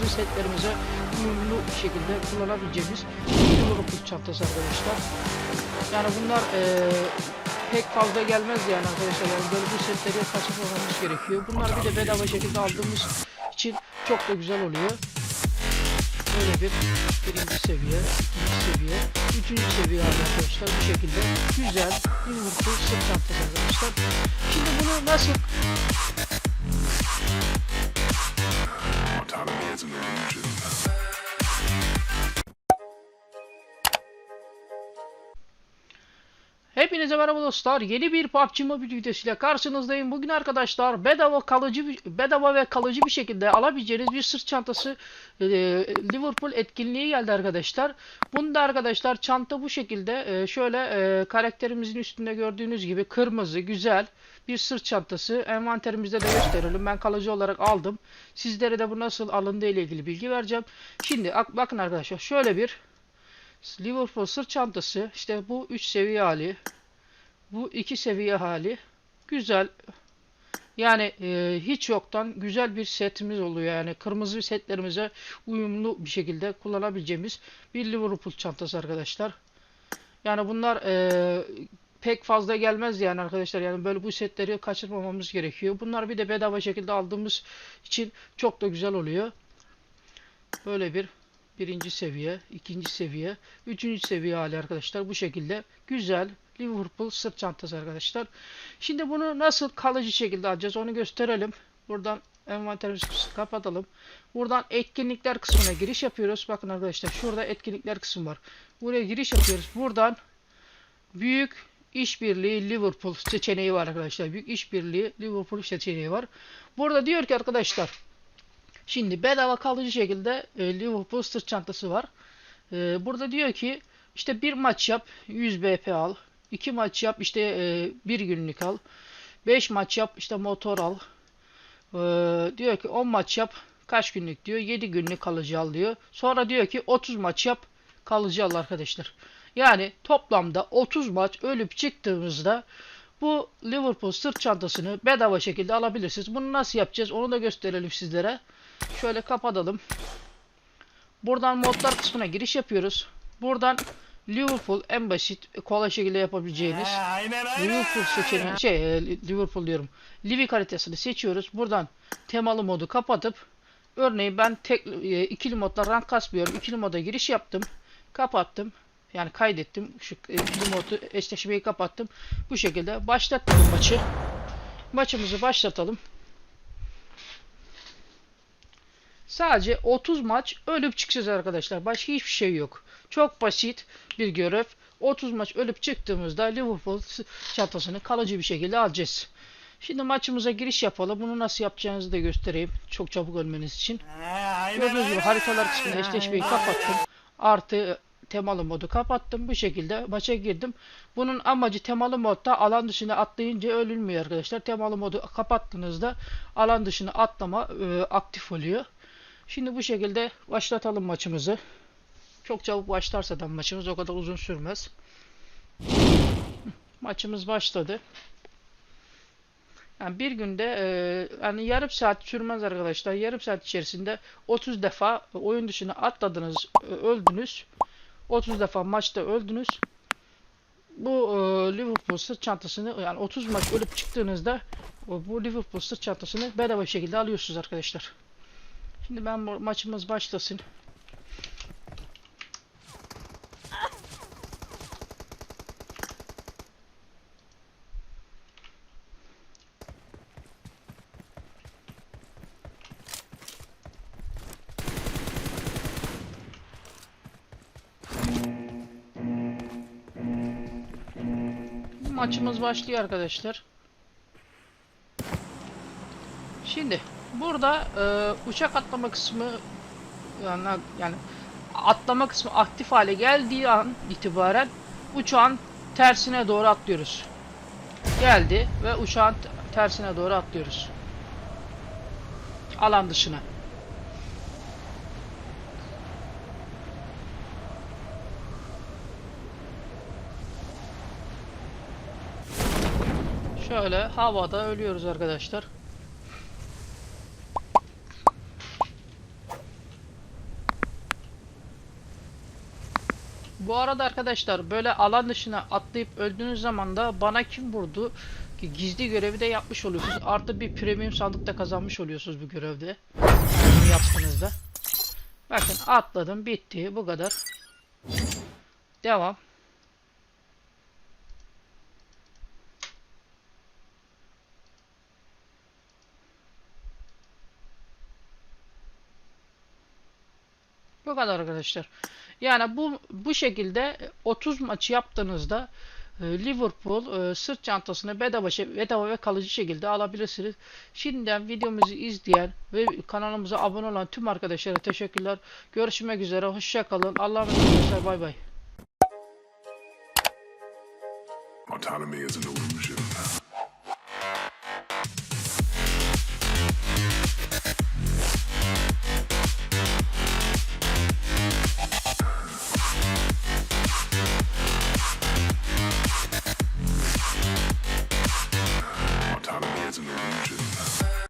kırmızı setlerimize uyumlu şekilde kullanabileceğimiz Liverpool çantası arkadaşlar. Yani bunlar eee, pek fazla gelmez yani arkadaşlar. Yani böyle bu setleri kaçırmamamız gerekiyor. Bunlar bir de bedava şekilde aldığımız için çok da güzel oluyor. Böyle bir birinci seviye, ikinci seviye, üçüncü seviye arkadaşlar bu şekilde güzel Liverpool sırt çantası arkadaşlar. Şimdi bunu nasıl Autonomy is an illusion. Hepinize merhaba dostlar. Yeni bir PUBG Mobile videosuyla karşınızdayım. Bugün arkadaşlar bedava kalıcı bedava ve kalıcı bir şekilde alabileceğiniz bir sırt çantası e, Liverpool etkinliği geldi arkadaşlar. Bunda arkadaşlar çanta bu şekilde e, şöyle e, karakterimizin üstünde gördüğünüz gibi kırmızı güzel bir sırt çantası. Envanterimizde de gösterelim. Ben kalıcı olarak aldım. Sizlere de bu nasıl alındığı ile ilgili bilgi vereceğim. Şimdi ak- bakın arkadaşlar şöyle bir Liverpool sırt çantası işte bu 3 seviye hali bu 2 seviye hali. Güzel. Yani e, hiç yoktan güzel bir setimiz oluyor. Yani kırmızı setlerimize uyumlu bir şekilde kullanabileceğimiz bir Liverpool çantası arkadaşlar. Yani bunlar e, pek fazla gelmez yani arkadaşlar. Yani böyle bu setleri kaçırmamamız gerekiyor. Bunlar bir de bedava şekilde aldığımız için çok da güzel oluyor. Böyle bir birinci seviye, ikinci seviye, üçüncü seviye hali arkadaşlar. Bu şekilde güzel Liverpool sırt çantası arkadaşlar. Şimdi bunu nasıl kalıcı şekilde alacağız onu gösterelim. Buradan envanterimizi kapatalım. Buradan etkinlikler kısmına giriş yapıyoruz. Bakın arkadaşlar şurada etkinlikler kısmı var. Buraya giriş yapıyoruz. Buradan büyük işbirliği Liverpool seçeneği var arkadaşlar. Büyük işbirliği Liverpool seçeneği var. Burada diyor ki arkadaşlar Şimdi bedava kalıcı şekilde e, Liverpool sırt çantası var. E, burada diyor ki işte bir maç yap 100 BP al. 2 maç yap işte e, bir günlük al. 5 maç yap işte motor al. E, diyor ki 10 maç yap kaç günlük diyor. 7 günlük kalıcı al diyor. Sonra diyor ki 30 maç yap kalıcı al arkadaşlar. Yani toplamda 30 maç ölüp çıktığımızda bu Liverpool sırt çantasını bedava şekilde alabilirsiniz. Bunu nasıl yapacağız onu da gösterelim sizlere. Şöyle kapatalım. Buradan modlar kısmına giriş yapıyoruz. Buradan Liverpool en basit kolay şekilde yapabileceğiniz Liverpool seçeneği şey e, Liverpool diyorum. Livik haritasını seçiyoruz. Buradan temalı modu kapatıp örneğin ben tek e, ikili modda rank kasmıyorum. İkili moda giriş yaptım. Kapattım. Yani kaydettim. Şu e, ikili modu eşleşmeyi kapattım. Bu şekilde başlattım maçı. Maçımızı başlatalım. Sadece 30 maç ölüp çıkacağız arkadaşlar. Başka hiçbir şey yok. Çok basit bir görev. 30 maç ölüp çıktığımızda Liverpool çantasını kalıcı bir şekilde alacağız. Şimdi maçımıza giriş yapalım. Bunu nasıl yapacağınızı da göstereyim. Çok çabuk ölmeniz için. Gördüğünüz gibi haritalar kısmında eşleşmeyi kapattım. Artı temalı modu kapattım. Bu şekilde maça girdim. Bunun amacı temalı modda alan dışına atlayınca ölünmüyor arkadaşlar. Temalı modu kapattığınızda alan dışına atlama e, aktif oluyor. Şimdi bu şekilde başlatalım maçımızı. Çok çabuk başlarsa da maçımız o kadar uzun sürmez. Maçımız başladı. Yani bir günde e, yani yarım saat sürmez arkadaşlar. Yarım saat içerisinde 30 defa oyun dışına atladınız, e, öldünüz. 30 defa maçta öldünüz. Bu e, Liverpool sırt çantasını yani 30 maç ölüp çıktığınızda bu Liverpool sırt çantasını bedava şekilde alıyorsunuz arkadaşlar. Şimdi ben maçımız başlasın. Maçımız başlıyor arkadaşlar. Şimdi burada e, uçak atlama kısmı yani, yani atlama kısmı aktif hale geldiği an itibaren uçağın tersine doğru atlıyoruz. Geldi ve uçağın tersine doğru atlıyoruz. Alan dışına. Şöyle havada ölüyoruz arkadaşlar. Bu arada arkadaşlar böyle alan dışına atlayıp öldüğünüz zaman da bana kim vurdu ki gizli görevi de yapmış oluyorsunuz. Artı bir premium sandık da kazanmış oluyorsunuz bu görevde. Bunu yaptığınızda. Bakın atladım bitti bu kadar. Devam. Bu kadar arkadaşlar. Yani bu bu şekilde 30 maçı yaptığınızda e, Liverpool e, sırt çantasını bedava, şey- bedava ve kalıcı şekilde alabilirsiniz. Şimdiden videomuzu izleyen ve kanalımıza abone olan tüm arkadaşlara teşekkürler. Görüşmek üzere. Hoşça kalın. Allah'a emanet olun. Bay bay. Autonomy is an illusion.